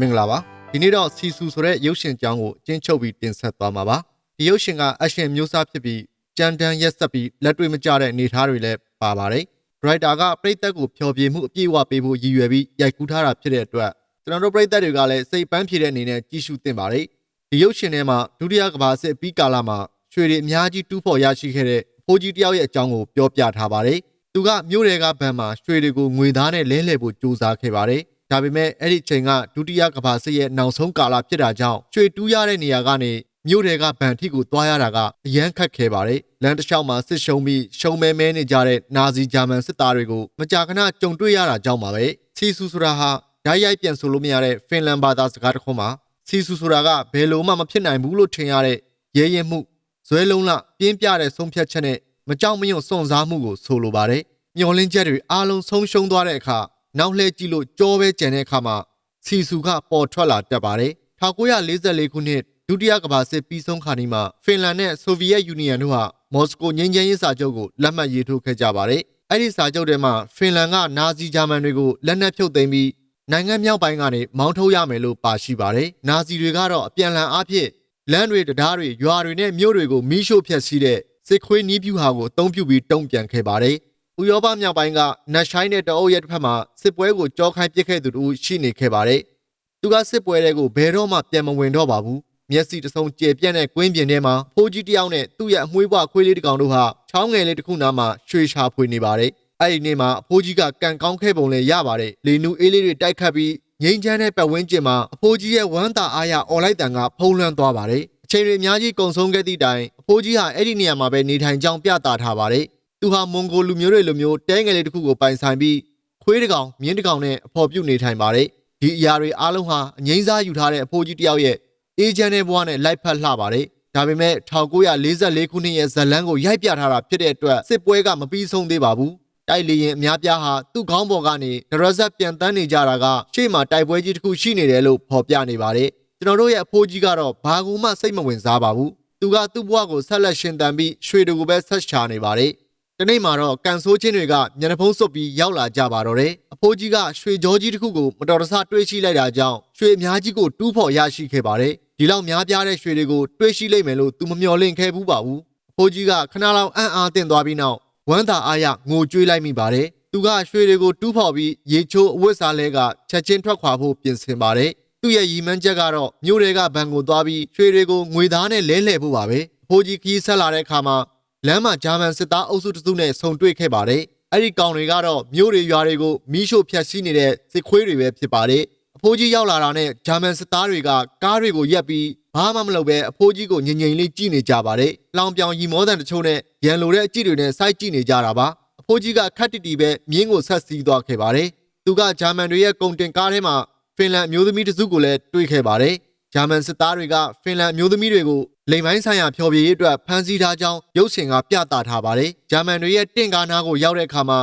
မင်္ဂလာပါဒီနေ့တော့စီဆူဆိုတဲ့ရုပ်ရှင်ကြောင်းကိုအကျဉ်းချုပ်ပြီးတင်ဆက်သွားမှာပါဒီရုပ်ရှင်ကအရှင်မျိုးစားဖြစ်ပြီးကြမ်းတမ်းရက်ဆက်ပြီးလက်တွေ့မကျတဲ့အနေအထားတွေလည်းပါပါတယ်ဒရိုက်တာကပရိသတ်ကိုဖျော်ဖြေမှုအပြည့်အဝပေးဖို့ရည်ရွယ်ပြီးရိုက်ကူးထားတာဖြစ်တဲ့အတွက်ကျွန်တော်တို့ပရိသတ်တွေကလည်းစိတ်ပန်းဖြေတဲ့အနေနဲ့ကြည့်ရှုသင့်ပါတယ်ဒီရုပ်ရှင်ထဲမှာဒုတိယကမ္ဘာစစ်ပြီးကာလမှာရွှေတွေအများကြီးတူးဖော်ရရှိခဲ့တဲ့ဖိုးကြီးတယောက်ရဲ့အကြောင်းကိုပြောပြထားပါတယ်သူကမြို့တွေကဘဏ်မှာရွှေတွေကိုငွေသားနဲ့လဲလှယ်ဖို့ကြိုးစားခဲ့ပါတယ်။ ဒါပေမဲ့အဲ့ဒီချိန်ကဒုတိယကမ္ဘာစစ်ရဲ့နောက်ဆုံးကာလဖြစ်တာကြောင့်ရွှေတူးရတဲ့နေရာကနေမြို့တွေကဘဏ်ထိကိုသွားရတာကအရန်ခက်ခဲပါတယ်။လမ်းတစ်လျှောက်မှာစစ်ရှုံးပြီးရှုံးမဲမဲနေကြတဲ့နာဇီဂျာမန်စစ်သားတွေကိုမကြာခဏကြုံတွေ့ရတာကြောင့်ပါပဲ။စီဆူဆိုတာဟာဓာတ်ရိုက်ပြန်ဆိုလို့မရတဲ့ဖင်လန်ဘာသာစကားတစ်ခုမှာစီဆူဆိုတာကဘယ်လိုမှမဖြစ်နိုင်ဘူးလို့ထင်ရတဲ့ရဲရင်မှုဇွဲလုံးလပြင်းပြတဲ့ဆုံးဖြတ်ချက်နဲ့မကြောက်မရွံ့စွန့်စားမှုကိုဆိုလိုပါတယ်။မျောလင်းချက်တွေအားလုံးဆုံးရှုံးသွားတဲ့အခါ နောက်လှည့်ကြည့်လို့ကြောပဲကျန်တဲ့အခါမှာစီဆူကပေါ်ထွက်လာတတ်ပါတယ်။1944ခုနှစ်ဒုတိယကမ္ဘာစစ်ပြီးဆုံးခါနီးမှာဖင်လန်နဲ့ဆိုဗီယက်ယူနီယံတို့ဟာမော်စကိုငြိမ်းချမ်းရေးစာချုပ်ကိုလက်မှတ်ရေးထိုးခဲ့ကြပါတယ်။အဲ့ဒီစာချုပ်ထဲမှာဖင်လန်ကနာဇီဂျာမန်တွေကိုလက်နက်ဖြုတ်သိမ်းပြီးနိုင်ငံမြောက်ပိုင်းကနေမောင်းထုတ်ရမယ်လို့ပါရှိပါတယ်။နာဇီတွေကတော့အပြန်အလှန်အားဖြင့်လမ်းတွေတရားတွေရွာတွေနဲ့မြို့တွေကိုမီးရှို့ဖျက်ဆီးတဲ့စစ်ခွေးနီးပြူဟာကိုအသုံးပြုပြီးတုံ့ပြန်ခဲ့ပါတယ်။ ဥရောပမြောက်ပိုင်းကနတ်ရှိုင်းတဲ့တအုပ်ရဲ့တစ်ဖက်မှာစစ်ပွဲကိုကြောခိုင်းပစ်ခဲ့သူတို့ရှိနေခဲ့ပါတယ်။သူကစစ်ပွဲတွေကိုဘယ်တော့မှပြန်မဝင်တော့ပါဘူး။မျက်စိတစ်စုံကျေပြန့်တဲ့ကွင်းပြင်ထဲမှာဖိုးကြီးတစ်ယောက်နဲ့သူ့ရဲ့အမွှေးပွားခွေးလေးတစ်ကောင်တို့ဟာချောင်းငယ်လေးတစ်ခုနားမှာရွှေရှာဖွေနေပါတယ်။အဲ့ဒီနေ့မှာအဖိုးကြီးကကန်ကောင်းခဲ့ပုံလည်းရပါတယ်။လေနူအေးလေးတွေတိုက်ခတ်ပြီးငိမ့်ချမ်းတဲ့ပတ်ဝန်းကျင်မှာအဖိုးကြီးရဲ့ဝမ်းသာအားရអော်လိုက်တန်ကဖုံးလွှမ်းသွားပါတယ်။အချိန်တွေအများကြီးကုန်ဆုံးခဲ့သည့်တိုင်အဖိုးကြီးဟာအဲ့ဒီနေရာမှာပဲနေထိုင်ကြောင်းပြသထားပါတယ်။ သူဟာမွန်ဂိုလူမျိုးတွေလိုမျိုးတဲငယ်လေးတစ်ခုကိုပိုင်ဆိုင်ပြီးခွေးတစ်ကောင်မြင်းတစ်ကောင်နဲ့အဖော်ပြုတ်နေထိုင်ပါတယ်။ဒီအရာတွေအားလုံးဟာအငိမ့်စားယူထားတဲ့အဖိုးကြီးတစ်ယောက်ရဲ့အေဂျင့်တဲ့ဘဝနဲ့လိုက်ဖက်လှပါတယ်။ဒါပေမဲ့1944ခုနှစ်ရဲ့ဇလန်းကိုရိုက်ပြထားတာဖြစ်တဲ့အတွက်စစ်ပွဲကမပြီးဆုံးသေးပါဘူး။တိုက်လေရင်အများပြားဟာသူ့ခေါင်းပေါ်ကနေဒရဇက်ပြန်တန်းနေကြတာကရှေ့မှာတိုက်ပွဲကြီးတစ်ခုရှိနေတယ်လို့ဖော်ပြနေပါတယ်။ကျွန်တော်တို့ရဲ့အဖိုးကြီးကတော့ဘာကူမှစိတ်မဝင်စားပါဘူး။သူကသူ့ဘဝကိုဆက်လက်ရှင်သန်ပြီးရွှေတူကိုပဲဆက်ချနေပါတယ်။ ဒီနေ့မှာတော့ကန်ဆိုးချင်းတွေကညနေဖုံးစွပ်ပြီးရောက်လာကြပါတော့တယ်။အဖိုးကြီးကရွှေကြောကြီးတစ်ခုကိုမတော်တဆတွေးရှိလိုက်တာကြောင့်ရွှေအများကြီးကိုတူးဖော်ရရှိခဲ့ပါတယ်။ဒီလောက်များပြားတဲ့ရွှေတွေကိုတွေးရှိလိုက်မယ်လို့သူမမျှော်လင့်ခဲ့ဘူးပါဘူး။အဖိုးကြီးကခဏလောက်အံ့အားသင့်သွားပြီးနောက်ဝမ်းသာအားရငိုကြွေးလိုက်မိပါတယ်။သူကရွှေတွေကိုတူးဖော်ပြီးရေချိုးအဝတ်စားလဲကချက်ချင်းထွက်ခွာဖို့ပြင်ဆင်ပါတယ်။သူ့ရဲ့ရည်မှန်းချက်ကတော့မြို့တွေကဘဏ်ကိုသွားပြီးရွှေတွေကိုငွေသားနဲ့လဲလှယ်ဖို့ပါပဲ။အဖိုးကြီးခီးဆက်လာတဲ့အခါမှာ လမ်းမှာဂျာမန်စစ်သားအုပ်စုတစ်စုနဲ့ဆုံတွေ့ခဲ့ပါတယ်။အဲ့ဒီကောင်တွေကတော့မြို့တွေရွာတွေကိုမီးရှို့ဖျက်ဆီးနေတဲ့စစ်ခွေးတွေပဲဖြစ်ပါတယ်။အဖိုးကြီးရောက်လာတာနဲ့ဂျာမန်စစ်သားတွေကကားတွေကိုရက်ပြီးဘာမှမလုပ်ပဲအဖိုးကြီးကိုငြိမ်ငြိမ်လေးကြည့်နေကြပါတယ်။လောင်ပြောင်ရီမောတန်တချို့နဲ့ရန်လိုတဲ့အကြည့်တွေနဲ့စိုက်ကြည့်နေကြတာပါ။အဖိုးကြီးကခက်တီတီပဲမြင်းကိုဆက်စီးသွားခဲ့ပါတယ်။သူကဂျာမန်တွေရဲ့ကုန်တင်ကားထဲမှာဖင်လန်အမျိုးသမီးတစ်စုကိုလည်းတွေ့ခဲ့ပါတယ်။ ဂျာမန်စစ်သားတွေကဖင်လန်အမျိုးသမီးတွေကိုလိမ်ပိုင်းဆိုင်ရာဖျော်ဖြေရေးအတွက်ဖမ်းဆီးထားကြောင်းရုပ်ရှင်ကပြသထားပါတယ်။ဂျာမန်တွေရဲ့တင့်ကားနားကိုရောက်တဲ့အခါမှာ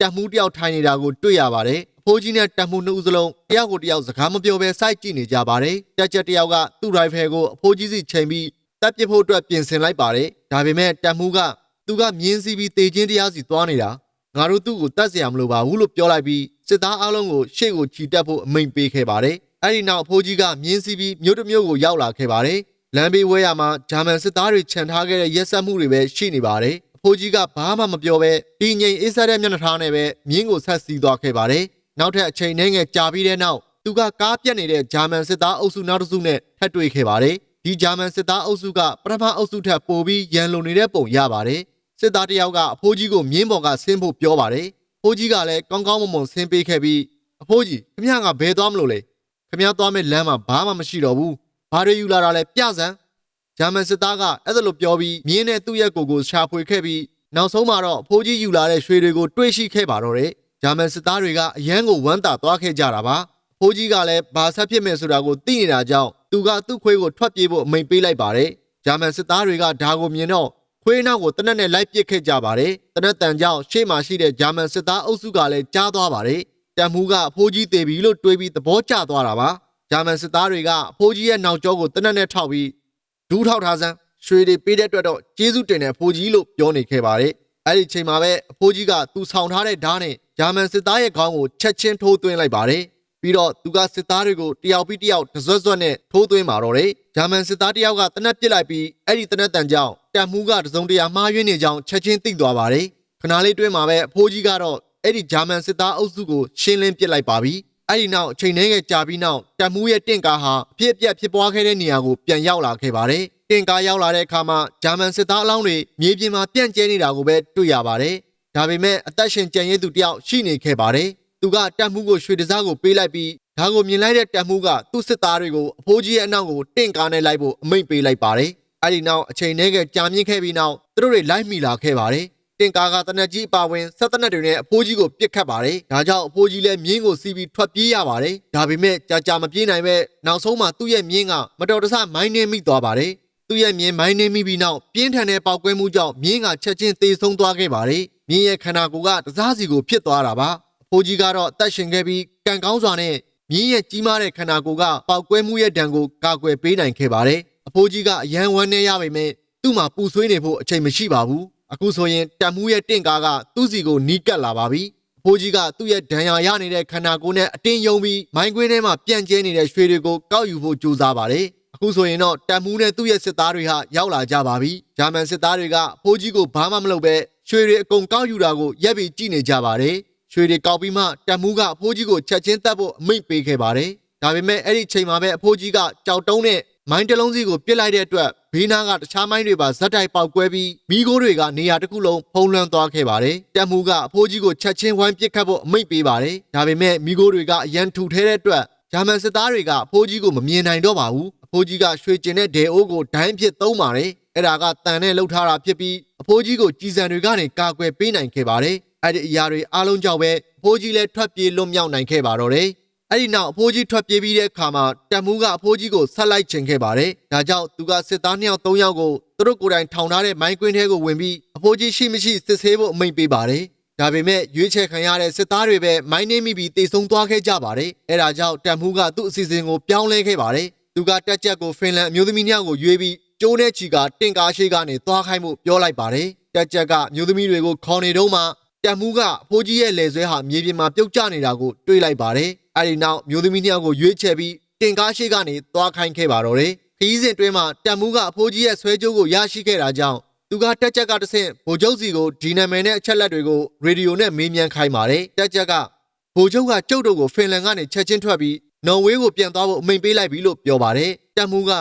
တက်မှုတယောက်ထိုင်နေတာကိုတွေ့ရပါတယ်။အဖိုးကြီးနဲ့တက်မှုနှစ်ဦးစလုံးတယောက်ကိုတယောက်စကားမပြောဘဲစိုက်ကြည့်နေကြပါတယ်။တက်ချက်တယောက်ကသူ့ရိုင်ဖယ်ကိုအဖိုးကြီးစီချိန်ပြီးတပ်ပစ်ဖို့အတွက်ပြင်ဆင်လိုက်ပါတယ်။ဒါပေမဲ့တက်မှုကသူကမြင်းစီးပြီးတေချင်းတရားစီသွားနေတာငါတို့သူ့ကိုတတ်เสียမလို့ပါဘူးလို့ပြောလိုက်ပြီးစစ်သားအလုံးကိုရှေ့ကိုခြိတက်ဖို့အမိန့်ပေးခဲ့ပါတယ်။ အဲဒီနောက်အဖိုးကြီးကမြင်းစီးပြီးမြို့တစ်မြို့ကိုရောက်လာခဲ့ပါတယ်။လမ်းဘေးဝဲရမှာဂျာမန်စစ်သားတွေခြံထားခဲ့တဲ့ရက်စက်မှုတွေပဲရှိနေပါတယ်။အဖိုးကြီးကဘာမှမပြောဘဲတည်ငြိမ်အေးဆက်တဲ့မျက်နှာထားနဲ့ပဲမြင်းကိုဆက်စီးသွားခဲ့ပါတယ်။နောက်ထပ်အချိန်နှဲငယ်ကြာပြီးတဲ့နောက်သူကကားပြက်နေတဲ့ဂျာမန်စစ်သားအုပ်စုနောက်တစ်စုနဲ့ထပ်တွေ့ခဲ့ပါတယ်။ဒီဂျာမန်စစ်သားအုပ်စုကပထမအုပ်စုထက်ပိုပြီးရန်လုံနေတဲ့ပုံရပါတယ်။စစ်သားတယောက်ကအဖိုးကြီးကိုမြင်းပေါ်ကဆင်းဖို့ပြောပါတယ်။ဖိုးကြီးကလည်းကောင်းကောင်းမွန်မွန်ဆင်းပေးခဲ့ပြီးအဖိုးကြီးခမရကဘယ်သွားမလို့လဲ ခမရသွားမဲ့လမ်းမှာဘာမှမရှိတော့ဘူးဘာတွေယူလာတာလဲပြစမ်းဂျာမန်စစ်သားကအဲ့ဒါလိုပြောပြီးမြင်းနဲ့သူ့ရဲ့ကိုယ်ကိုရှာဖွေခဲ့ပြီးနောက်ဆုံးမှာတော့အဖိုးကြီးယူလာတဲ့ရွှေတွေကိုတွေ့ရှိခဲ့ပါတော့တယ်ဂျာမန်စစ်သားတွေကအရန်ကိုဝမ်းသာသွားခဲ့ကြတာပါအဖိုးကြီးကလည်းဘာဆက်ဖြစ်မယ်ဆိုတာကိုသိနေတာကြောင့်သူကသူ့ခွေးကိုထွက်ပြေးဖို့အမိန့်ပေးလိုက်ပါတယ်ဂျာမန်စစ်သားတွေကဒါကိုမြင်တော့ခွေးနောက်ကိုတနက်နဲ့လိုက်ပစ်ခဲ့ကြပါတယ်တနက်တန်ကြောင့်ရှေ့မှာရှိတဲ့ဂျာမန်စစ်သားအုပ်စုကလည်းကြားသွားပါတယ် တန်မှုကအဖိုးကြီးတေပြီလို့တွေးပြီးသဘောကျသွားတာပါဂျာမန်စစ်သားတွေကအဖိုးကြီးရဲ့နောက်ကျောကိုတနက်နဲ့ထောက်ပြီးဒူးထောက်ထားစမ်းရွှေတွေပေးတဲ့အတွက်တော့ကျေးဇူးတင်တဲ့ဖိုးကြီးလို့ပြောနေခဲ့ပါတယ်အဲ့ဒီချိန်မှာပဲအဖိုးကြီးကသူဆောင်ထားတဲ့ဓာတ်နဲ့ဂျာမန်စစ်သားရဲ့ခေါင်းကိုချက်ချင်းထိုးသွင်းလိုက်ပါတယ်ပြီးတော့သူကစစ်သားတွေကိုတယောက်ပြီးတယောက်တစွတ်စွတ်နဲ့ထိုးသွင်းมาတော့တယ်ဂျာမန်စစ်သားတယောက်ကတနက်ပစ်လိုက်ပြီးအဲ့ဒီတနက်တန်ကြောင့်တပ်မှုကတစုံတရာမှားယွင်းနေကြောင်းချက်ချင်းသိသွားပါတယ်ခဏလေးတွင်းမှာပဲအဖိုးကြီးကတော့ အဲ့ဒီဂျာမန်စစ်သားအုပ်စုကိုရှင်းလင်းပစ်လိုက်ပါပြီအဲ့ဒီနောက်အချိန်နှဲငယ်ကြာပြီးနောက်တပ်မှုရဲ့တင့်ကားဟာအဖြစ်အပျက်ဖြစ်ပွားခဲ့တဲ့နေရာကိုပြန်ရောက်လာခဲ့ပါတယ်တင့်ကားရောက်လာတဲ့အခါမှာဂျာမန်စစ်သားအလောင်းတွေမြေပြင်မှာပြန့်ကျဲနေတာကိုပဲတွေ့ရပါတယ်ဒါပေမဲ့အသက်ရှင်ကြံရည်သူတယောက်ရှိနေခဲ့ပါတယ်သူကတပ်မှုကိုရွှေတစားကိုပေးလိုက်ပြီးဒါကိုမြင်လိုက်တဲ့တပ်မှုကသူ့စစ်သားတွေကိုအဖိုးကြီးရဲ့အနောက်ကိုတင့်ကားနဲ့လိုက်ဖို့အမိန့်ပေးလိုက်ပါတယ်အဲ့ဒီနောက်အချိန်နှဲငယ်ကြာမြင့်ခဲ့ပြီးနောက်သူတို့တွေလိုက်မိလာခဲ့ပါတယ် တင်ကားကတနက်ကြီးအပါဝင်ဆက်တနက်တွေနဲ့အဖိုးကြီးကိုပြစ်ခတ်ပါတယ်။ဒါကြောင့်အဖိုးကြီးလည်းမြင်းကိုစီးပြီးထွက်ပြေးရပါတယ်။ဒါပေမဲ့ကြာကြာမပြေးနိုင်ပဲနောက်ဆုံးမှာသူ့ရဲ့မြင်းကမတော်တဆမိုင်းနှင်းမိသွားပါတယ်။သူ့ရဲ့မြင်းမိုင်းနှင်းမိပြီးနောက်ပြင်းထန်တဲ့ပေါက်ကွဲမှုကြောင့်မြင်းကချက်ချင်းသေဆုံးသွားခဲ့ပါတယ်။မြင်းရဲ့ခန္ဓာကိုယ်ကတစားစီကိုဖြစ်သွားတာပါ။အဖိုးကြီးကတော့အသက်ရှင်ခဲ့ပြီးကံကောင်းစွာနဲ့မြင်းရဲ့ကြီးမားတဲ့ခန္ဓာကိုယ်ကပေါက်ကွဲမှုရဲ့ဒဏ်ကိုကာကွယ်ပေးနိုင်ခဲ့ပါတယ်။အဖိုးကြီးကအယံဝမ်းနေရပေမဲ့သူ့မှာပူဆွေးနေဖို့အချိန်မရှိပါဘူး။ အခုဆိုရင်တံမှုရဲ့တင့်ကားကသူ့စီကိုနီးကပ်လာပါပြီ။အဖိုးကြီးကသူ့ရဲ့ဒဏ်ရာရနေတဲ့ခန္ဓာကိုယ်နဲ့အတင်းယုံပြီးမိုင်းကွင်းထဲမှာပြန့်ကျဲနေတဲ့ရွှေတွေကိုကောက်ယူဖို့ကြိုးစားပါတယ်။အခုဆိုရင်တော့တံမှုနဲ့သူ့ရဲ့စစ်သားတွေဟာရောက်လာကြပါပြီ။ဂျာမန်စစ်သားတွေကအဖိုးကြီးကိုဘာမှမလုပ်ပဲရွှေတွေအကုန်ကောက်ယူတာကိုရက်ပြီးကြည့်နေကြပါတယ်။ရွှေတွေကောက်ပြီးမှတံမှုကအဖိုးကြီးကိုချက်ချင်းတတ်ဖို့အမိန့်ပေးခဲ့ပါတယ်။ဒါပေမဲ့အဲ့ဒီချိန်မှာပဲအဖိုးကြီးကကြောက်တုံးနဲ့ မိုင်းတစ်လုံးစီကိုပစ်လိုက်တဲ့အတွက်ဘေးနားကတခြားမိုင်းတွေပါဇက်တိုက်ပေါက်ကွဲပြီးမိခိုးတွေကနေရာတစ်ခုလုံးဖုံးလွှမ်းသွားခဲ့ပါတယ်။တပ်မှုကအဖိုးကြီးကိုချက်ချင်းဝိုင်းပစ်ခတ်ဖို့အမိန့်ပေးပါတယ်။ဒါပေမဲ့မိခိုးတွေကအရန်ထူထဲတဲ့အတွက်ဂျာမန်စစ်သားတွေကအဖိုးကြီးကိုမမြင်နိုင်တော့ပါဘူး။အဖိုးကြီးကရွှေကျင်တဲ့ဒေအိုးကိုဒိုင်းဖြစ်သုံးပါတယ်။အဲ့ဒါကတန်နဲ့လှုပ်ထားတာဖြစ်ပြီးအဖိုးကြီးကိုကြည်စံတွေကနေကာကွယ်ပေးနိုင်ခဲ့ပါတယ်။အဲ့ဒီအရာတွေအားလုံးကြောင့်ပဲအဖိုးကြီးလည်းထွက်ပြေးလွတ်မြောက်နိုင်ခဲ့ပါတော့တယ်။ အဲ့ဒီနောက်အဖိုးကြီးထွက်ပြေးပြီးတဲ့အခါမှာတက်မှုကအဖိုးကြီးကိုဆက်လိုက်ချင်ခဲ့ပါတယ်။ဒါကြောင့်သူကစစ်သားနှစ်ယောက်သုံးယောက်ကိုသူတို့ကိုယ်တိုင်ထောင်ထားတဲ့မိုင်းကွင်းထဲကိုဝင်ပြီးအဖိုးကြီးရှိမရှိစစ်ဆေးဖို့အမိန့်ပေးပါတယ်။ဒါပေမဲ့ရွေးချယ်ခံရတဲ့စစ်သားတွေပဲမိုင်းနှင်းမိပြီးတေဆုံးသွားခဲ့ကြပါတယ်။အဲ့ဒါကြောင့်တက်မှုကသူ့အစီအစဉ်ကိုပြောင်းလဲခဲ့ပါတယ်။သူကတက်ချက်ကိုဖင်လန်အမျိုးသမီးနှစ်ယောက်ကိုရွေးပြီးကျိုးတဲ့ချီကတင့်ကားရှိကနေသွားခိုင်းမှုပြောလိုက်ပါတယ်။တက်ချက်ကအမျိုးသမီးတွေကိုခေါ်နေတော့မှတက်မှုကအဖိုးကြီးရဲ့လယ်ဆွဲဟာမြေပြင်မှာပြုတ်ကျနေတာကိုတွေ့လိုက်ပါတယ်။ အဲဒီနောက်မျိုးသမီးနှစ်ယောက်ကိုရွေးချယ်ပြီးတင်ကားရှိကနေသွားခိုင်းခဲ့ပါတော့တယ်။ခရီးစဉ်တွင်းမှာတက်မှုကအဖိုးကြီးရဲ့ဆွဲကြိုးကိုရရှိခဲ့တာကြောင့်သူကတက်ချက်ကတဆင့်ဗိုလ်ချုပ်စီကိုဒီနာမည်နဲ့အချက်လက်တွေကိုရေဒီယိုနဲ့မေးမြန်းခိုင်းပါတယ်။တက်ချက်ကဗိုလ်ချုပ်ကကျုပ်တို့ကိုဖင်လန်ကနေချက်ချင်းထွက်ပြီးနော်ဝေးကိုပြန်သွားဖို့အမိန့်ပေးလိုက်ပြီလို့ပြောပါတယ်။တက်မှုက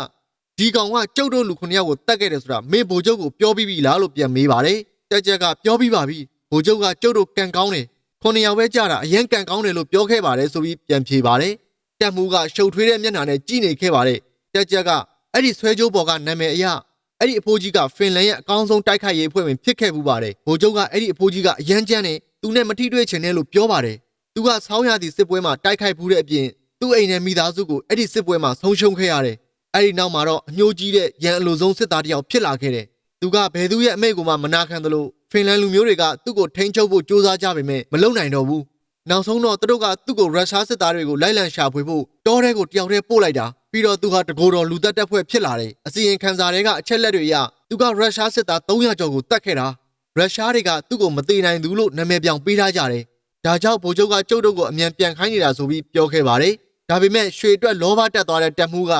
ဒီကောင်ကကျုပ်တို့လူခုနှစ်ယောက်ကိုတတ်ခဲ့တယ်ဆိုတာမင်းဗိုလ်ချုပ်ကိုပြောပြီးပြီလားလို့ပြန်မေးပါတယ်။တက်ချက်ကပြောပြီးပါပြီ။ဗိုလ်ချုပ်ကကျုပ်တို့ကန်ကောင်းတယ် ခုနှစ်ယောက်ပဲကြာတာအရင်ကန်ကောင်းတယ်လို့ပြောခဲ့ပါတယ်ဆိုပြီးပြန်ဖြေပါတယ်တက်မှုကရှုပ်ထွေးတဲ့မျက်နှာနဲ့ကြည်နေခဲ့ပါတယ်တက်ချက်ကအဲ့ဒီဆွဲကြိုးပေါ်ကနာမည်အရအဲ့ဒီအဖိုးကြီးကဖင်လန်ရဲ့အကောင်းဆုံးတိုက်ခိုက်ရေးအဖွဲ့ဝင်ဖြစ်ခဲ့မှုပါတယ်ဗိုလ်ချုပ်ကအဲ့ဒီအဖိုးကြီးကအရန်ကြမ်းတယ်သူနဲ့မထိတွေ့ချင်တယ်လို့ပြောပါတယ်သူကဆောင်းရသည့်စစ်ပွဲမှာတိုက်ခိုက်မှုတဲ့အပြင်သူ့အိမ်နဲ့မိသားစုကိုအဲ့ဒီစစ်ပွဲမှာဆုံးရှုံးခဲ့ရတယ်အဲ့ဒီနောက်မှာတော့အညှိုးကြီးတဲ့ရန်အလိုဆုံးစစ်သားတစ်ယောက်ဖြစ်လာခဲ့တယ်သူကဘယ်သူရဲ့အမိန့်ကိုမှမနာခံသလို ဖင်လန်လူမျိုးတွေကသူ့ကိုထိန်းချုပ်ဖို့ကြိုးစားကြပေမဲ့မလုံနိုင်တော့ဘူးနောက်ဆုံးတော့သူတို့ကသူ့ကိုရုရှားစစ်သားတွေကိုလိုက်လံရှာဖွေဖို့တောထဲကိုတယောက်တည်းပို့လိုက်တာပြီးတော့သူဟာတကိုယ်တော်လူသက်တပ်ဖွဲ့ဖြစ်လာတယ်အစီရင်ခံစာတွေကအချက်လက်တွေအရသူကရုရှားစစ်သား300ကျော်ကိုတတ်ခဲ့တာရုရှားတွေကသူ့ကိုမသေးနိုင်ဘူးလို့နာမည်ပြောင်ပေးထားကြတယ်ဒါကြောင့်ဗိုလ်ချုပ်ကကျုပ်တို့ကိုအမြန်ပြန်ခိုင်းနေတာဆိုပြီးပြောခဲ့ပါတယ်ဒါပေမဲ့ရွှေအတွက်လောဘတက်သွားတဲ့တက်မှုက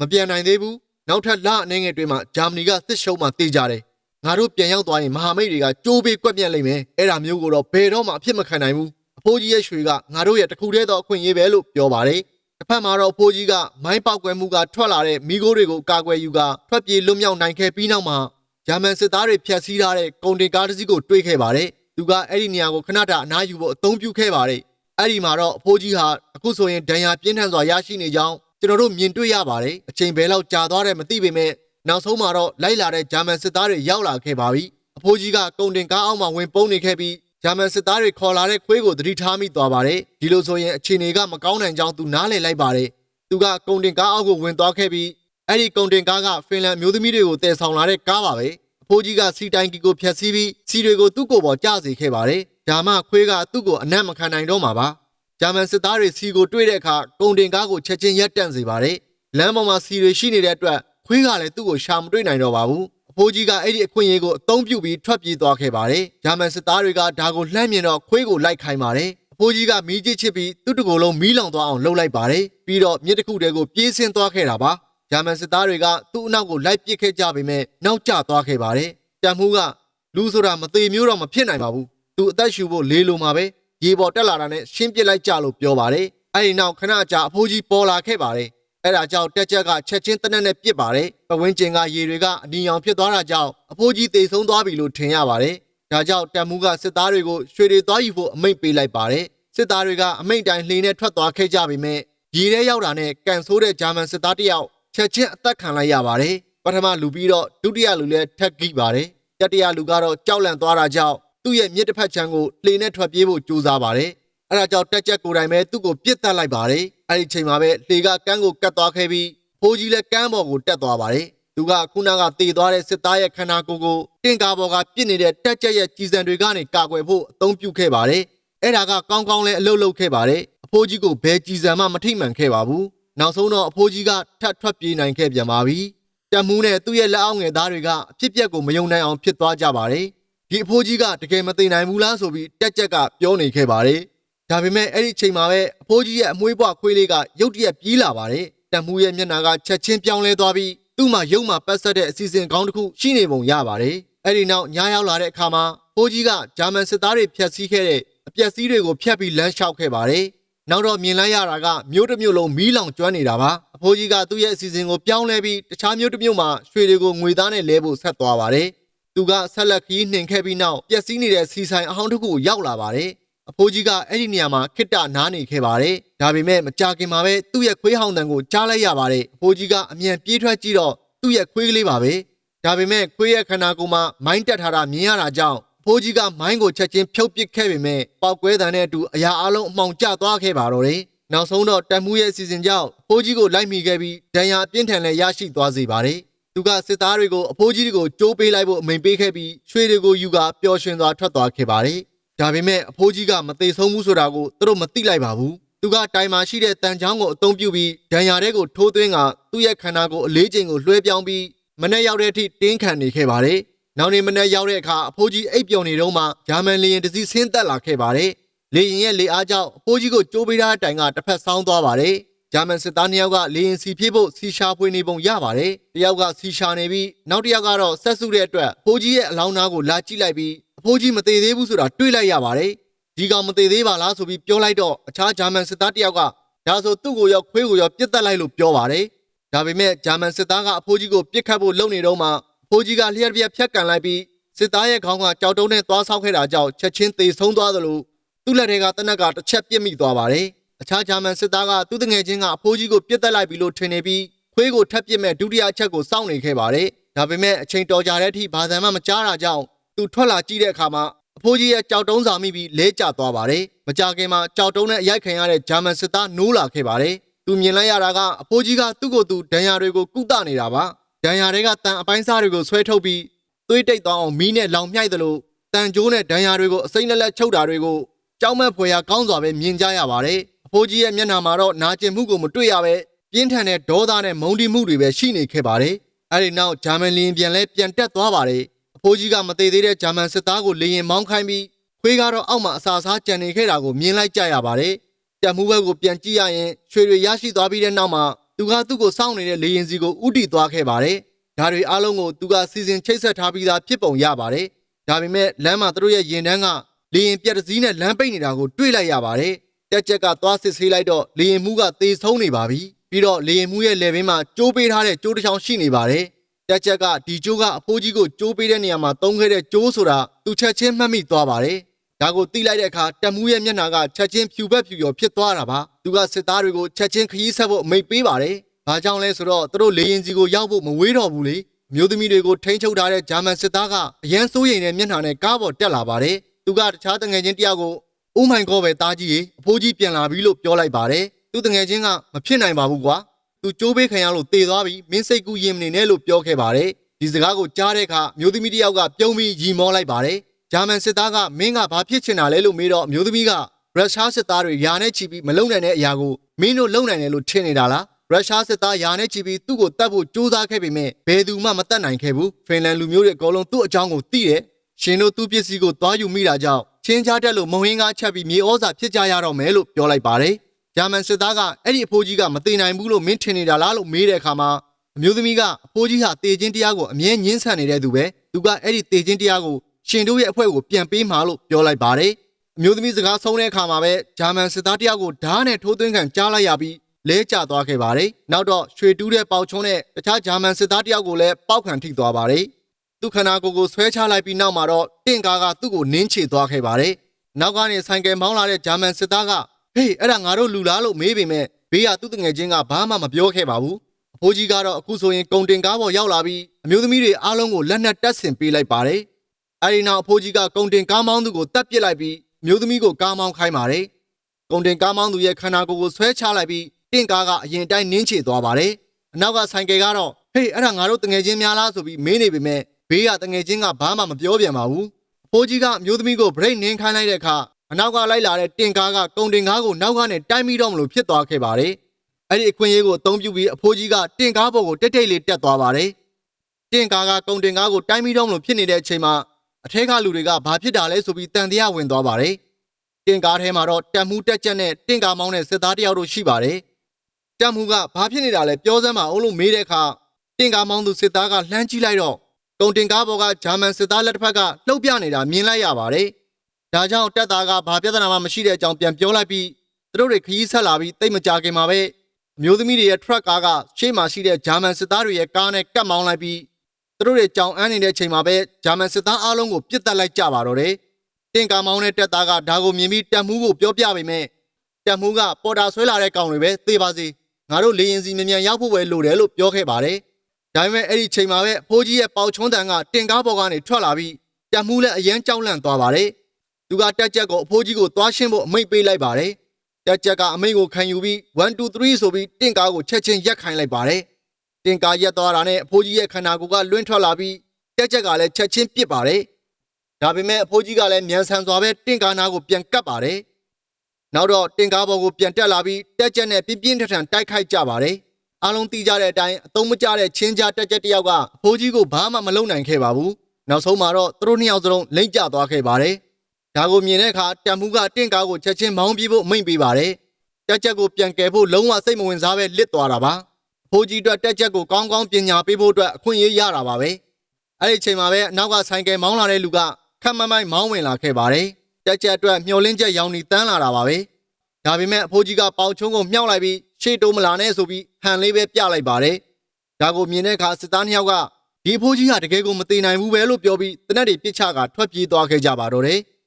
မပြန်နိုင်သေးဘူးနောက်ထပ်လအနေငယ်တွေမှာဂျာမနီကစစ်ရှုံးမှတေးကြတယ် ငါတို့ပြန်ရောက်သွားရင်မဟာမိတ်တွေကကြိုးပေးကွက်ပြက်လိမ့်မယ်အဲ့ဒါမျိုးကိုတော့ဘယ်တော့မှအဖြစ်မခံနိုင်ဘူးအဖိုးကြီးရဲ့ရွှေကငါတို့ရဲ့တခုတည်းသောအခွင့်အရေးပဲလို့ပြောပါတယ်တစ်ဖက်မှာတော့အဖိုးကြီးကမိုင်းပေါက်ကွဲမှုကထွက်လာတဲ့မိโก้တွေကိုကာကွယ်ယူကထွက်ပြေးလွတ်မြောက်နိုင်ခဲ့ပြီးနောက်မှာဂျာမန်စစ်သားတွေဖျက်ဆီးထားတဲ့ကုန်တင်ကားတစ်စီးကိုတွေးခဲ့ပါတယ်သူကအဲ့ဒီနေရာကိုခဏတာအနားယူဖို့အသုံးပြုခဲ့ပါတယ်အဲ့ဒီမှာတော့အဖိုးကြီးဟာအခုဆိုရင်ဒဏ်ရာပြင်းထန်စွာရရှိနေကြောင်းကျွန်တော်တို့မြင်တွေ့ရပါတယ်အချိန်ဘယ်လောက်ကြာသွားတယ်မသိပေမဲ့ နောက်ဆုံးမှာတော့လိုက်လာတဲ့ဂျာမန်စစ်သားတွေရောက်လာခဲ့ပါပြီအဖိုးကြီးကကုန်တင်ကားအောက်မှာဝင်ပုန်းနေခဲ့ပြီးဂျာမန်စစ်သားတွေခေါ်လာတဲ့ခွေးကိုသတိထားမိသွားပါတယ်ဒီလိုဆိုရင်အခြေအနေကမကောင်းနိုင်ကြောင်းသူနားလည်လိုက်ပါတယ်သူကကုန်တင်ကားအောက်ကိုဝင်သွားခဲ့ပြီးအဲ့ဒီကုန်တင်ကားကဖင်လန်မျိုးသမီးတွေကိုတည်ဆောင်လာတဲ့ကားပါပဲအဖိုးကြီးကစီတိုင်ကီကိုဖျက်ဆီးပြီးစီတွေကိုသူ့ကိုယ်ပေါ်ကျစေခဲ့ပါတယ်ဒါမှခွေးကသူ့ကိုအနံ့မခံနိုင်တော့မှာပါဂျာမန်စစ်သားတွေစီကိုတွေ့တဲ့အခါကုန်တင်ကားကိုချက်ချင်းရပ်တန့်စေပါတယ်လမ်းပေါ်မှာစီတွေရှိနေတဲ့အတွက် ခွေးကလည်းသူ့ကိုရှာမတွေ့နိုင်တော့ပါဘူးအဖိုးကြီးကအဲ့ဒီအခွင့်အရေးကိုအသုံးပြုပြီးထွက်ပြေးသွားခဲ့ပါတယ်ဂျာမန်စစ်သားတွေကဒါကိုလှမ်းမြင်တော့ခွေးကိုလိုက်ခိုင်းပါတယ်အဖိုးကြီးကမီးကြည့်ချစ်ပြီးသူ့တကိုယ်လုံးမီးလောင်သွားအောင်လှုပ်လိုက်ပါတယ်ပြီးတော့မြစ်တစ်ခုတည်းကိုပြေးဆင်းသွားခဲ့တာပါဂျာမန်စစ်သားတွေကသူ့အနောက်ကိုလိုက်ပစ်ခဲ့ကြပေမဲ့နောက်ကျသွားခဲ့ပါတယ်တန်မှုကလူဆိုတာမသေးမျိုးတော့မဖြစ်နိုင်ပါဘူးသူအသက်ရှူဖို့လေးလိုမှာပဲရေပေါ်တက်လာတာနဲ့ရှင်းပစ်လိုက်ကြလို့ပြောပါတယ်အဲ့ဒီနောက်ခဏကြာအဖိုးကြီးပေါ်လာခဲ့ပါတယ် အဲ့ဒါကြောင့်တက်ချက်ကချက်ချင်းတနက်နဲ့ပြစ်ပါတယ်ပဝင်းကျင်ကရေတွေကအနီရောင်ဖြစ်သွားတာကြောင့်အဖိုးကြီးတေဆုံးသွားပြီလို့ထင်ရပါတယ်ဒါကြောင့်တန်မှုကစစ်သားတွေကိုရွှေတွေသွားယူဖို့အမိန့်ပေးလိုက်ပါတယ်စစ်သားတွေကအမိန့်တိုင်းလှေနဲ့ထွက်သွားခဲ့ကြပေမဲ့ရေထဲရောက်တာနဲ့ကန်ဆိုးတဲ့ဂျာမန်စစ်သားတစ်ယောက်ချက်ချင်းအသက်ခံလိုက်ရပါတယ်ပထမလူပြီးတော့ဒုတိယလူလည်းထက်ကြီးပါတယ်တတိယလူကတော့ကြောက်လန့်သွားတာကြောင့်သူ့ရဲ့မြစ်တစ်ဖက်ချမ်းကိုလှေနဲ့ထွက်ပြေးဖို့ကြိုးစားပါတယ် အဲ့ဒါကြောင့်တက်ချက်ကိုယ်တိုင်ပဲသူ့ကိုပြစ်တက်လိုက်ပါတယ်အဲ့ဒီချိန်မှာပဲလှေကကန်းကိုကတ်သွားခဲ့ပြီးဖိုးကြီးလည်းကန်းပေါ်ကိုတက်သွားပါတယ်သူကခုနကတည်သွားတဲ့စစ်သားရဲ့ခန္ဓာကိုယ်ကိုတင်ကာပေါ်ကပြစ်နေတဲ့တက်ချက်ရဲ့ကြီးစံတွေကနေကာကွယ်ဖို့အသုံးပြုခဲ့ပါတယ်အဲ့ဒါကကောင်းကောင်းလဲအလုပ်လုပ်ခဲ့ပါတယ်အဖိုးကြီးကိုဘယ်ကြီးစံမှမထိမှန်ခဲ့ပါဘူးနောက်ဆုံးတော့အဖိုးကြီးကထပ်ထွက်ပြေးနိုင်ခဲ့ပြန်ပါပြီတက်မှုနဲ့သူ့ရဲ့လက်အောက်ငယ်သားတွေကအဖြစ်ပြက်ကိုမယုံနိုင်အောင်ဖြစ်သွားကြပါတယ်ဒီအဖိုးကြီးကတကယ်မသိနိုင်ဘူးလားဆိုပြီးတက်ချက်ကပြောနေခဲ့ပါတယ် ဒါပေမဲ့အဲ့ဒီချိန်မှာပဲအဖိုးကြီးရဲ့အမွှေးပွားခွေးလေးကရုတ်တရက်ပြေးလာပါတယ်တက်မှုရဲ့မျက်နှာကချက်ချင်းပြောင်းလဲသွားပြီးသူ့မှာရုပ်မှာပတ်ဆက်တဲ့အစီအစဉ်ကောင်းတစ်ခုရှိနေပုံရပါတယ်အဲ့ဒီနောက်ညားရောက်လာတဲ့အခါမှာဖိုးကြီးကဂျာမန်စစ်သားတွေဖျက်ဆီးခဲ့တဲ့အပျက်စီးတွေကိုဖျက်ပြီးလမ်းလျှောက်ခဲ့ပါတယ်နောက်တော့မြင်လိုက်ရတာကမြို့တစ်မြို့လုံးမီးလောင်ကျွမ်းနေတာပါအဖိုးကြီးကသူ့ရဲ့အစီအစဉ်ကိုပြောင်းလဲပြီးတခြားမြို့တစ်မြို့မှာရွှေတွေကိုငွေသားနဲ့လဲဖို့ဆက်သွားပါတယ်သူကဆက်လက်ခီးနှင်ခဲ့ပြီးနောက်ပျက်စီးနေတဲ့စီဆိုင်အဟောင်းတစ်ခုကိုရောက်လာပါတယ် အဖိုးကြီးကအဲ့ဒီနေရာမှာခိတ္တနားနေခဲ့ပါတယ်ဒါပေမဲ့မကြခင်မှာပဲသူ့ရဲ့ခွေးဟောင်းတန်ကိုကြားလိုက်ရပါတယ်အဖိုးကြီးကအမြန်ပြေးထွက်ကြည့်တော့သူ့ရဲ့ခွေးကလေးပါပဲဒါပေမဲ့ခွေးရဲ့ခန္ဓာကိုယ်မှာမိုင်းတက်ထားတာမြင်ရတာကြောင့်ဖိုးကြီးကမိုင်းကိုချက်ချင်းဖြုတ်ပစ်ခဲ့ပေမဲ့ပောက်ကွဲတံနဲ့အတူအရာအလုံးအမှောင်ကျသွားခဲ့ပါတော့တယ်။နောက်ဆုံးတော့တက်မှုရဲ့အစီအစဉ်ကြောင့်ဖိုးကြီးကိုလိုက်မိခဲ့ပြီးဒဏ်ရာအပြင်းထန်လည်းရရှိသွားစေပါတယ်။သူကစစ်သားတွေကိုအဖိုးကြီးတွေကိုကြိုးပေးလိုက်ဖို့အမိန်ပေးခဲ့ပြီးရွှေတွေကိုယူကာပျော်ရွှင်စွာထွက်သွားခဲ့ပါတယ်။ ဒါပေမဲ့အဖိုးကြီးကမသေးဆုံးဘူးဆိုတာကိုသူတို့မသိလိုက်ပါဘူး။သူကတိုင်မှာရှိတဲ့တန်ချောင်းကိုအသုံးပြုပြီးဒဏ်ရာတွေကိုထိုးသွင်းကသူ့ရဲ့ခန္ဓာကိုယ်အလေးချိန်ကိုလွှဲပြောင်းပြီးမနေ့ရောက်တဲ့အထိတင်းခံနေခဲ့ပါတယ်။နောက်နေ့မနေ့ရောက်တဲ့အခါအဖိုးကြီးအိပ်ပျော်နေတော့မှဂျာမန်လေရင်တစ်စီးဆင်းသက်လာခဲ့ပါတယ်။လေရင်ရဲ့လေအားကြောင့်အဖိုးကြီးကိုကြိုးပေးထားတဲ့တိုင်ကတစ်ဖက်ဆောင်းသွားပါတယ်။ဂျာမန်စစ်သားနှစ်ယောက်ကလေရင်စီပြေးဖို့စီရှာဖွေနေပုံရပါတယ်။တစ်ယောက်ကစီရှာနေပြီးနောက်တစ်ယောက်ကတော့ဆက်စုတဲ့အတွက်အဖိုးကြီးရဲ့အလောင်းသားကိုလာကြည့်လိုက်ပြီးအ ဖိုးကြီးမသေးသေးဘူးဆိုတာတွေးလိုက်ရပါတယ်။ဒီကောင်မသေးသေးပါလားဆိုပြီးပြောလိုက်တော့အခြားဂျာမန်စစ်သားတစ်ယောက်ကဒါဆိုသူ့ကိုရောခွေးကိုရောပြစ်တက်လိုက်လို့ပြောပါတယ်။ဒါပေမဲ့ဂျာမန်စစ်သားကအဖိုးကြီးကိုပြစ်ခတ်ဖို့လုပ်နေတော့မှအဖိုးကြီးကလျှက်ပြက်ဖြတ်ကန်လိုက်ပြီးစစ်သားရဲ့ခေါင်းကကြောက်တုံးနဲ့သွားဆောက်ခဲ့တာကြောင့်ချက်ချင်းသေဆုံးသွားသလိုသူ့လက်ထဲကတနက်ကတစ်ချက်ပြစ်မိသွားပါတယ်။အခြားဂျာမန်စစ်သားကသူ့တငယ်ချင်းကအဖိုးကြီးကိုပြစ်တက်လိုက်ပြီလို့ထင်နေပြီးခွေးကိုထပ်ပစ်မဲ့ဒုတိယအချက်ကိုစောင့်နေခဲ့ပါတယ်။ဒါပေမဲ့အချိန်တော်ကြာတဲ့အထိဘာသာမှမကြားတာကြောင့် သူထွက်လာကြည့်တဲ့အခါမှာအဖိုးကြီးရဲ့ကြောက်တုံးစာမိပြီးလဲကျသွားပါတယ်။မကြခင်မှာကြောက်တုံးနဲ့အရိုက်ခံရတဲ့ဂျာမန်စစ်သားနိုးလာခဲ့ပါတယ်။သူမြင်လိုက်ရတာကအဖိုးကြီးကသူ့ကိုယ်သူဒဏ်ရာတွေကိုကုသနေတာပါ။ဒဏ်ရာတွေကတန်အပိုင်းစားတွေကိုဆွဲထုတ်ပြီးသွေးတိတ်သွားအောင်မီးနဲ့လောင်မြိုက်သလိုတန်ကြိုးနဲ့ဒဏ်ရာတွေကိုအစိမ့်လက်လက်ချုပ်တာတွေကိုကြောက်မဲ့ဖွယ်ရာကောင်းစွာပဲမြင်ကြရပါတယ်။အဖိုးကြီးရဲ့မျက်နှာမှာတော့နာကျင်မှုကိုမတွေ့ရပဲပြင်းထန်တဲ့ဒေါသနဲ့မုန်းတီးမှုတွေပဲရှိနေခဲ့ပါတယ်။အဲဒီနောက်ဂျာမန်လင်းပြန်လဲပြန်တက်သွားပါတယ်။ အဖိုးကြီးကမသေးသေးတဲ့ဂျာမန်စစ်သားကိုလေရင်မောင်းခိုင်းပြီးခွေးကတော့အောက်မှာအစာစားကြံနေခဲ့တာကိုမြင်လိုက်ကြရပါတယ်။တက်မှုဘက်ကိုပြန်ကြည့်ရရင်ရွှေတွေရရှိသွားပြီးတဲ့နောက်မှာသူကသူ့ကိုစောင့်နေတဲ့လေရင်စီကိုဥတီသွားခဲ့ပါတယ်။ဒါတွေအားလုံးကိုသူကစီစဉ်ချိတ်ဆက်ထားပြီးသားဖြစ်ပုံရပါတယ်။ဒါပေမဲ့လမ်းမှာသူတို့ရဲ့ရင်တန်းကလေရင်ပြက်တစည်းနဲ့လမ်းပိတ်နေတာကိုတွေ့လိုက်ရပါတယ်။တက်ချက်ကသွားစစ်ဆေးလိုက်တော့လေရင်မှုကသေဆုံးနေပါပြီ။ပြီးတော့လေရင်မှုရဲ့လေဘင်းမှာကျိုးပေးထားတဲ့ကျိုးတစ်ချောင်းရှိနေပါတယ်။ တက်ချက်ကဒီကျိုးကအဖိုးကြီးကိုကျိုးပေးတဲ့နေရာမှာတုံးခဲ့တဲ့ကျိုးဆိုတာသူချက်ချင်းမှတ်မိသွားပါတယ်။ဒါကိုသိလိုက်တဲ့အခါတက်မှုရဲ့မျက်နှာကချက်ချင်းဖြူဘက်ဖြူရောဖြစ်သွားတာပါ။သူကစစ်သားတွေကိုချက်ချင်းခရီးဆက်ဖို့အမိန့်ပေးပါတယ်။ဘာကြောင့်လဲဆိုတော့သူတို့လေရင်စီကိုရောက်ဖို့မဝေးတော့ဘူးလေ။မျိုးသမီးတွေကိုထိန်းချုပ်ထားတဲ့ဂျာမန်စစ်သားကအရန်စိုးရိမ်တဲ့မျက်နှာနဲ့ကားပေါ်တက်လာပါတယ်။သူကတခြားတငယ်ချင်းတယောက်ကိုအိုးမိုင်ကောပဲတားကြီးရေအဖိုးကြီးပြန်လာပြီလို့ပြောလိုက်ပါတယ်။သူတငယ်ချင်းကမဖြစ်နိုင်ပါဘူးကွာ။ သူကြိုးပေးခံရလို့တေသွားပြီမင်းစိတ်ကူးရင်မနေနဲ့လို့ပြောခဲ့ပါတယ်။ဒီစကားကိုကြားတဲ့အခါမျိုးသမီးတယောက်ကပြုံးပြီးရီမောလိုက်ပါတယ်။ဂျာမန်စစ်သားကမင်းကဘာဖြစ်ချင်တာလဲလို့မေးတော့မျိုးသမီးကရုရှားစစ်သားတွေယာနဲ့ချီပြီးမလုံနိုင်တဲ့အရာကိုမင်းတို့လုံနိုင်တယ်လို့ထင်နေတာလား။ရုရှားစစ်သားယာနဲ့ချီပြီးသူ့ကိုတတ်ဖို့ကြိုးစားခဲ့ပေမဲ့ဘယ်သူမှမတတ်နိုင်ခဲ့ဘူး။ဖင်လန်လူမျိုးတွေအကုန်လုံးသူ့အကြောင်းကိုသိတယ်။ရှင်တို့သူ့ပစ္စည်းကိုသွားယူမိတာကြောင့်ချချင်းကြားတက်လို့မုံဟင်းကားချက်ပြီးမြေဩဇာဖြစ်ကြရတော့မယ်လို့ပြောလိုက်ပါတယ် ဂျာမန်စစ်သားကအဲ့ဒီအဖိုးကြီးကမသိနိုင်ဘူးလို့မင်းထင်နေတာလားလို့မေးတဲ့အခါမှာအမျိုးသမီးကအဖိုးကြီးဟာတေခြင်းတရားကိုအမြဲညှင်းဆန်နေတဲ့သူပဲသူကအဲ့ဒီတေခြင်းတရားကိုရှင်တို့ရဲ့အဖွဲ့ကိုပြန်ပေးမှာလို့ပြောလိုက်ပါတယ်အမျိုးသမီးစကားဆုံးတဲ့အခါမှာပဲဂျာမန်စစ်သားတယောက်ကိုဓာတ်နဲ့ထိုးသွင်းခံကြားလိုက်ရပြီးလဲကျသွားခဲ့ပါတယ်နောက်တော့ရွှေတူးတဲ့ပေါချုံးနဲ့တခြားဂျာမန်စစ်သားတယောက်ကိုလည်းပေါက်ခံထိသွားပါတယ်သူခန္ဓာကိုယ်ကိုဆွဲချလိုက်ပြီးနောက်မှာတော့တင့်ကားကသူ့ကိုနင်းချေသွားခဲ့ပါတယ်နောက်ကနေဆိုင်ကယ်မောင်းလာတဲ့ဂျာမန်စစ်သားက ဟေးအဲ့ဒါငါတို့လူလားလို့မေးပေမဲ့ဘေးကသူ့တငယ်ချင်းကဘာမှမပြောခဲ့ပါဘူးအဖိုးကြီးကတော့အခုဆိုရင်ကုံတင်ကားပေါ်ရောက်လာပြီးအမျိုးသမီးတွေအားလုံးကိုလက်နက်တက်ဆင်ပေးလိုက်ပါတယ်အဲဒီနောက်အဖိုးကြီးကကုံတင်ကားမောင်းသူကိုတတ်ပစ်လိုက်ပြီးအမျိုးသမီးကိုကားမောင်းခိုင်းပါတယ်ကုံတင်ကားမောင်းသူရဲ့ခန္ဓာကိုယ်ကိုဆွဲချလိုက်ပြီးတင့်ကားကအရင်တိုင်းနင်းချေသွားပါတယ်အနောက်ကဆိုင်ကယ်ကတော့ဟေးအဲ့ဒါငါတို့တငယ်ချင်းများလားဆိုပြီးမေးနေပေမဲ့ဘေးကတငယ်ချင်းကဘာမှမပြောပြန်ပါဘူးအဖိုးကြီးကအမျိုးသမီးကိုဗရိတ်နင်းခိုင်းလိုက်တဲ့အခါ အနောက်ကလိုက်လာတဲ့တင်ကားကကုံတင်ကားကိုနောက်ကနေတိုက်မိတော့မလို့ဖြစ်သွားခဲ့ပါတယ်အဲ့ဒီအခွင့်အရေးကိုအသုံးပြုပြီးအဖိုးကြီးကတင်ကားပေါ်ကိုတိတ်တိတ်လေးတက်သွားပါတယ်တင်ကားကကုံတင်ကားကိုတိုက်မိတော့မလို့ဖြစ်နေတဲ့အချိန်မှာအထက်ကလူတွေကဘာဖြစ်တာလဲဆိုပြီးတန်တရားဝင်သွားပါတယ်တင်ကားထဲမှာတော့တက်မှုတက်ချက်နဲ့တင်ကားမောင်းတဲ့စစ်သားတယောက်တို့ရှိပါတယ်တက်မှုကဘာဖြစ်နေတာလဲပြောစမ်းပါအောင်လို့မေးတဲ့အခါတင်ကားမောင်းသူစစ်သားကလှမ်းကြည့်လိုက်တော့ကုံတင်ကားပေါ်ကဂျာမန်စစ်သားလက်တစ်ဖက်ကလှုပ်ပြနေတာမြင်လိုက်ရပါတယ် ဒါကြောင့်တက်သားကဘာပြဿနာမှမရှိတဲ့အကြောင်းပြန်ပြောလိုက်ပြီးသူတို့တွေခရီးဆက်လာပြီးတိတ်မကြခင်မှာပဲအမျိုးသမီးတွေရဲ့ truck ကားကရှေ့မှာရှိတဲ့ဂျာမန်စစ်သားတွေရဲ့ကားနဲ့ကတ်မောင်းလိုက်ပြီးသူတို့တွေကြောင်အန်းနေတဲ့အချိန်မှာပဲဂျာမန်စစ်သားအားလုံးကိုပြစ်တက်လိုက်ကြပါတော့တယ်။တင်ကာမောင်းတဲ့တက်သားကဒါကိုမြင်ပြီးတက်မှုကိုပြောပြပေမဲ့တက်မှုကပေါ်တာဆွဲလာတဲ့ကောင်တွေပဲသေပါစေငါတို့လေရင်စီမြန်မြန်ရောက်ဖို့ပဲလိုတယ်လို့ပြောခဲ့ပါတယ်။ဒါပေမဲ့အဲ့ဒီချိန်မှာပဲအဖိုးကြီးရဲ့ပေါချုံးတန်ကတင်ကားပေါ်ကနေထွက်လာပြီးတက်မှုလည်းအရန်ကြောက်လန့်သွားပါတယ်။ သူကတက်ချက်ကိုအဖိုးကြီးကိုသွားရှင်းဖို့အမိန့်ပေးလိုက်ပါတယ်။တက်ချက်ကအမိန့်ကိုခံယူပြီး1 2 3ဆိုပြီးတင့်ကားကိုချက်ချင်းရက်ခိုင်းလိုက်ပါတယ်။တင်ကားရက်သွားတာနဲ့အဖိုးကြီးရဲ့ခန္ဓာကိုယ်ကလွင့်ထွက်လာပြီးတက်ချက်ကလည်းချက်ချင်းပစ်ပါတယ်။ဒါပေမဲ့အဖိုးကြီးကလည်းမြန်ဆန်စွာပဲတင့်ကားနာကိုပြန်ကပ်ပါတယ်။နောက်တော့တင်ကားပေါ်ကိုပြန်တက်လာပြီးတက်ချက်နဲ့ပြင်းပြင်းထန်ထန်တိုက်ခိုက်ကြပါတယ်။အားလုံးသိကြတဲ့အတိုင်းအသုံးမကျတဲ့ချင်းကြားတက်ချက်တစ်ယောက်ကအဖိုးကြီးကိုဘာမှမလုပ်နိုင်ခဲ့ပါဘူး။နောက်ဆုံးမှာတော့သူတို့နှစ်ယောက်စလုံးလိမ့်ကျသွားခဲ့ပါတယ်။ ဒါကိုမြင်တဲ့အခါတန်မှုကတင့်ကားကိုချက်ချင်းမောင်းပြေးဖို့မိန့်ပေးပါတယ်။တက်ချက်ကိုပြန်ကယ်ဖို့လုံးဝစိတ်မဝင်စားပဲလစ်သွားတာပါ။အဖိုးကြီးအတွက်တက်ချက်ကိုကောင်းကောင်းပညာပေးဖို့အတွက်အခွင့်အရေးရတာပါပဲ။အဲ့ဒီအချိန်မှာပဲအနောက်ကဆိုင်ကယ်မောင်းလာတဲ့လူကခက်မမိုင်းမောင်းဝင်လာခဲ့ပါတယ်။တက်ချက်အတွက်မျောလင်းချက်ရောင်နီတန်းလာတာပါပဲ။ဒါပေမဲ့အဖိုးကြီးကပေါချုံးကိုမြှောက်လိုက်ပြီးရှေ့တိုးမလာနဲ့ဆိုပြီးဟန်လေးပဲပြလိုက်ပါတယ်။ဒါကိုမြင်တဲ့အခါစစ်သားနှစ်ယောက်ကဒီအဖိုးကြီးဟာတကယ်ကိုမသိနိုင်ဘူးပဲလို့ပြောပြီးတနက်တွေပြစ်ချကထွက်ပြေးသွားခဲ့ကြပါတော့တယ်။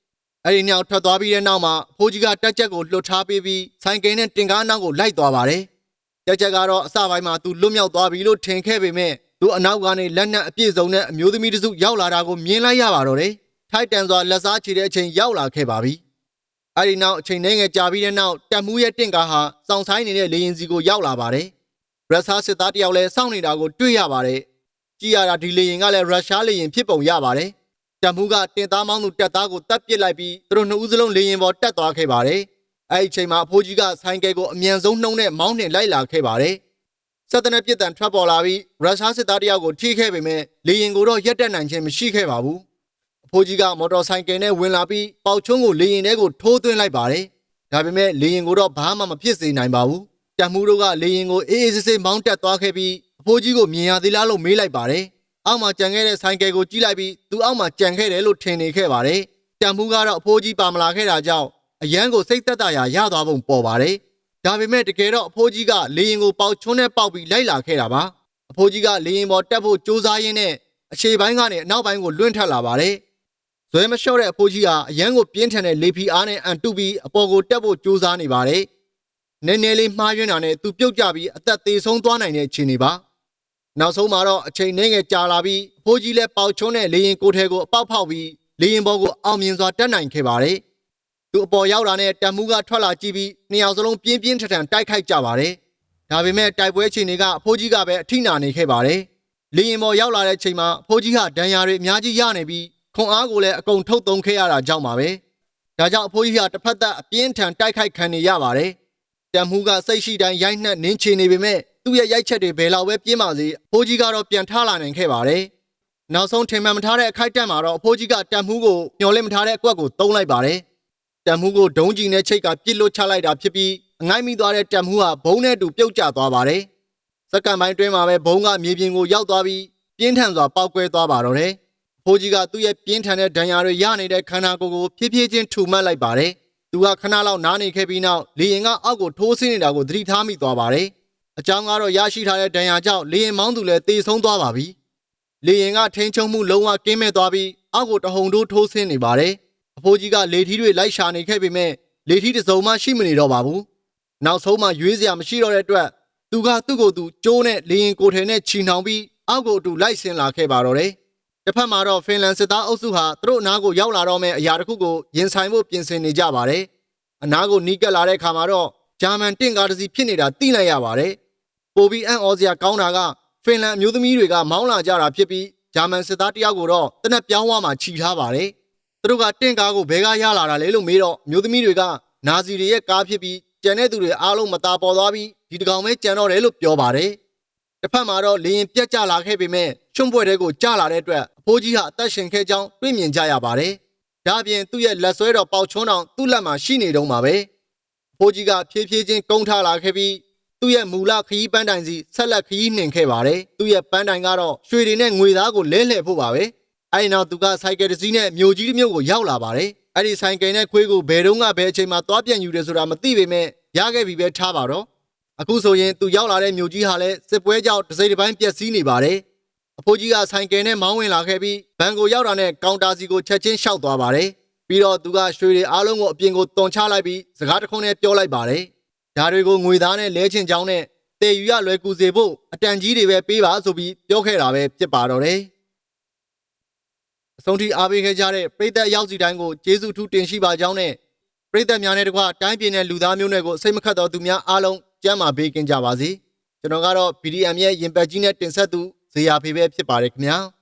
အဲ့ဒီညောင်ထွက်သွားပြီးတဲ့နောက်မှာအဖိုးကြီးကတက်ချက်ကိုလှုပ်ထားပေးပြီးဆိုင်ကယ်နဲ့တင်ကားနောက်ကိုလိုက်သွားပါတယ်။တက်ချက်ကတော့အစပိုင်းမှာသူလွတ်မြောက်သွားပြီလို့ထင်ခဲ့ပေမဲ့သူအနောက်ကနေလက်နက်အပြည့်စုံနဲ့အမျိုးသမီးတစုရောက်လာတာကိုမြင်လိုက်ရပါတော့တယ်။ထိုက်တန်စွာလက်စားချေတဲ့အချိန်ရောက်လာခဲ့ပါပြီ။အဲဒီနောက်အချိန်နဲ့ငယ်ကြာပြီးတဲ့နောက်တက်မှုရဲ့တင့်ကားဟာစောင့်ဆိုင်နေတဲ့လေရင်စီကိုရောက်လာပါတယ်။ရက်ဆာစစ်သားတယောက်လည်းစောင့်နေတာကိုတွေ့ရပါတယ်။ကြည့်ရတာဒီလေရင်ကလည်းရုရှားလေရင်ဖြစ်ပုံရပါတယ်။ တက်မှုကတင်သားမောင်းသူတက်သားကိုတပ်ပစ်လိုက်ပြီးသူတို့နှစ်ဦးစလုံးလေရင်ပေါ်တက်သွားခဲ့ပါတယ်။အဲဒီအချိန်မှာအဖိုးကြီးကဆိုင်ကယ်ကိုအမြန်ဆုံးနှုံးနဲ့မောင်းနှင်လိုက်လာခဲ့ပါတယ်။ဆက်တနက်ပြစ်တံထွက်ပေါ်လာပြီးရုရှားစစ်သားတယောက်ကိုထိခဲ့ပေမဲ့လေရင်ကိုတော့ရက်တက်နိုင်ခြင်းမရှိခဲ့ပါဘူး။အဖိုးကြီးကမော်တော်ဆိုင်ကယ်နဲ့ဝင်လာပြီးပေါချုံးကိုလေရင်ထဲကိုထိုးသွင်းလိုက်ပါတယ်။ဒါပေမဲ့လေရင်ကိုတော့ဘာမှမဖြစ်စေနိုင်ပါဘူး။တံမှုတို့ကလေရင်ကိုအေးအေးဆေးဆေးမောင်းတက်သွားခဲ့ပြီးအဖိုးကြီးကိုမြင်ရသေးလားလို့မေးလိုက်ပါတယ်။ အောက်မှာကြံခဲ့တဲ့ဆိုင်ကယ်ကိုကြည့်လိုက်ပြီးသူအောက်မှာကြံခဲ့တယ်လို့ထင်နေခဲ့ပါတယ်။တံမှုကတော့အဖိုးကြီးပါမလာခဲ့တာကြောင့်အရန်ကိုစိတ်သက်သာရာရသွားပုံပေါ်ပါတယ်။ဒါပေမဲ့တကယ်တော့အဖိုးကြီးကလေရင်ကိုပေါက်ချွန်းနဲ့ပေါက်ပြီးလိုက်လာခဲ့တာပါ။အဖိုးကြီးကလေရင်ပေါ်တက်ဖို့ကြိုးစားရင်းနဲ့အရှေ့ပိုင်းကနေအနောက်ပိုင်းကိုလွင့်ထက်လာပါတယ်။ဇွဲမလျှော့တဲ့အဖိုးကြီးဟာအရန်ကိုပြင်းထန်တဲ့လေဖီအားနဲ့အန်တုပြီးအပေါ်ကိုတက်ဖို့ကြိုးစားနေပါတယ်။နည်းနည်းလေးမှားယွင်းတာနဲ့သူပြုတ်ကျပြီးအသက်သေးဆုံးသွားနိုင်တဲ့အခြေအနေပါ။ နောက်ဆုံးမှာတော့အချိန်နှင်းငယ်ကြာလာပြီးအဖိုးကြီးလည်းပေါက်ချွန်းတဲ့လေရင်ကိုယ်ထဲကိုအပေါက်ဖောက်ပြီးလေရင်ပေါ်ကိုအောင်မြင်စွာတက်နိုင်ခဲ့ပါတယ်။သူအပေါ်ရောက်လာတဲ့တံမှုကထွက်လာကြည့်ပြီးနှစ်ယောက်စလုံးပြင်းပြင်းထန်ထန်တိုက်ခိုက်ကြပါတယ်။ဒါပေမဲ့တိုက်ပွဲချိန်တွေကအဖိုးကြီးကပဲအထိနာနေခဲ့ပါတယ်။လေရင်ပေါ်ရောက်လာတဲ့ချိန်မှာအဖိုးကြီးဟာဒဏ်ရာတွေအများကြီးရနေပြီးခွန်အားကိုလည်းအကုန်ထုတ်သုံးခဲ့ရတာကြောင့်ပါပဲ။ဒါကြောင့်အဖိုးကြီးဟာတစ်ဖက်သက်အပြင်းထန်တိုက်ခိုက်ခံနေရပါတယ်။တံမှုကစိတ်ရှိတိုင်းရိုက်နှက်နင်းချနေပေမဲ့ သူ့ရဲ့ရိုက်ချက်တွေဘယ်လောက်ပဲပြင်းပါစေအဖိုးကြီးကတော့ပြန်ထလာနိုင်ခဲ့ပါတယ်။နောက်ဆုံးထင်မှန်မထားတဲ့အခိုက်အတန့်မှာတော့အဖိုးကြီးကတန်မှုကိုမျောလင့်မထားတဲ့အကွက်ကိုတုံးလိုက်ပါတယ်တန်မှုကိုဒုံးကြီးနဲ့ချိတ်ကပြစ်လွတ်ချလိုက်တာဖြစ်ပြီးအငိုက်မိသွားတဲ့တန်မှုဟာဘုံနဲ့တူပြုတ်ကျသွားပါတယ်စက္ကန့်ပိုင်းတွင်းမှာပဲဘုံကမြေပြင်ကိုရောက်သွားပြီးပြင်းထန်စွာပောက်ကွဲသွားပါတော့တယ်အဖိုးကြီးကသူ့ရဲ့ပြင်းထန်တဲ့ဒဏ်ရာတွေရနေတဲ့ခန္ဓာကိုယ်ကိုဖြည်းဖြည်းချင်းထူမှတ်လိုက်ပါတယ်သူကခဏလောက်နားနေခဲ့ပြီးနောက်လေရင်ကအောက်ကိုထိုးဆင်းနေတာကိုသတိထားမိသွားပါတယ် အကြောင်းကတော့ရရှိထားတဲ့ဒဏ်ရာကြောင့်လေရင်မောင်းသူလည်းတေဆုံးသွားပါပြီလေရင်ကထိန်ချုံမှုလုံးဝကင်းမဲ့သွားပြီးအောက်ကိုတဟုန်တိုးထိုးဆင်းနေပါတယ်။အဖိုးကြီးကလေထီးတွေလိုက်ရှာနေခဲ့ပေမဲ့လေထီးတစ်စုံမှရှိမနေတော့ပါဘူး။နောက်ဆုံးမှရွေးစရာမရှိတော့တဲ့အတွက်သူကသူ့ကိုယ်သူကျိုးနဲ့လေရင်ကိုယ်ထဲနဲ့ချီနှောင်ပြီးအောက်ကိုအတူလိုက်ဆင်းလာခဲ့ပါတော့တယ်။တစ်ဖက်မှာတော့ဖင်လန်စစ်သားအုပ်စုဟာသူတို့အနားကိုရောက်လာတော့မဲ့အရာတစ်ခုကိုရင်ဆိုင်ဖို့ပြင်ဆင်နေကြပါတယ်။အနားကိုနီးကပ်လာတဲ့အခါမှာတော့ဂျာမန်တင့်ကားတစ်စီးဖြစ်နေတာသိလိုက်ရပါတယ်။ ပိုပြီးအံ့ဩစရာကောင်းတာကဖင်လန်အမျိုးသမီးတွေကမောင်းလာကြတာဖြစ်ပြီးဂျာမန်စစ်သားတယောက်ကိုတော့တနက်ပြောင်းဝမှာခြိထားပါတယ်။သူတို့ကတင့်ကားကိုဘဲကရလာတာလေလို့မေးတော့အမျိုးသမီးတွေကနာဇီတွေရဲ့ကားဖြစ်ပြီးကြံတဲ့သူတွေအားလုံးမตาပေါ်သွားပြီးဒီတကောင်ပဲကြံတော့တယ်လို့ပြောပါတယ်။တစ်ဖက်မှာတော့လေရင်ပြက်ကျလာခဲ့ပေမဲ့ချွန့်ပွဲတဲ့ကိုကျလာတဲ့အတွက်အဖိုးကြီးဟာအသက်ရှင်ခဲ့ကြောင်းတွေ့မြင်ကြရပါတယ်။ဒါအပြင်သူ့ရဲ့လက်ဆွဲတော်ပေါက်ချွန်းတောင်သူ့လက်မှာရှိနေတုံးပါပဲ။ဖိုးကြီးကဖြည်းဖြည်းချင်းကုန်းထလာခဲ့ပြီး သူ့ရဲ့မူလခရီးပန်းတိုင်စီဆက်လက်ခရီးနှင်ခဲ့ပါတယ်။သူ့ရဲ့ပန်းတိုင်ကတော့ရွှေတွေနဲ့ငွေသားကိုလဲလှယ်ဖို့ပါပဲ။အဲဒီနောက်သူကစိုက်ကယ်တစ်စီးနဲ့မြို့ကြီးတစ်မြို့ကိုရောက်လာပါတယ်။အဲဒီဆိုင်ကယ်နဲ့ခွေးကိုဘယ်တော့မှဘယ်အချိန်မှသွားပြန်ယူတယ်ဆိုတာမသိပေမဲ့ရခဲ့ပြီပဲထားပါတော့။အခုဆိုရင်သူရောက်လာတဲ့မြို့ကြီးဟာလည်းစစ်ပွဲကြောင့်တစ်စိတ်တစ်ပိုင်းပျက်စီးနေပါတယ်။အဖိုးကြီးကဆိုင်ကယ်နဲ့မောင်းဝင်လာခဲ့ပြီးဘန်ကိုရောက်တာနဲ့ကောင်တာစီကိုချက်ချင်းရှောက်သွားပါတယ်။ပြီးတော့သူကရွှေတွေအားလုံးကိုအပြင်ကိုတွန်ချလိုက်ပြီးစကားတစ်ခုနဲ့ပြောလိုက်ပါတယ်။ ဒါတွေကိုငွေသားနဲ့လဲချင်ကြောင်းနဲ့တည်ယူရလွယ်ကူစေဖို့အတန်ကြီးတွေပဲပေးပါဆိုပြီးပြောခဲ့တာပဲဖြစ်ပါတော့တယ်။အဆုံးထိအားပေးခဲ့ကြတဲ့ပြည်သက်ရောက်စီတိုင်းကိုကျေးဇူးထူးတင်ရှိပါကြောင်းနဲ့ပြည်သက်များနဲ့တကွတိုင်းပြည်နဲ့လူသားမျိုးနွယ်ကိုစိတ်မခတ်တော်သူများအားလုံးကျမ်းမာပေးကင်းကြပါစေ။ကျွန်တော်ကတော့ BDM ရဲ့ရင်ပတ်ကြီးနဲ့တင်ဆက်သူဇေယျဖေပဲဖြစ်ပါတယ်ခင်ဗျာ။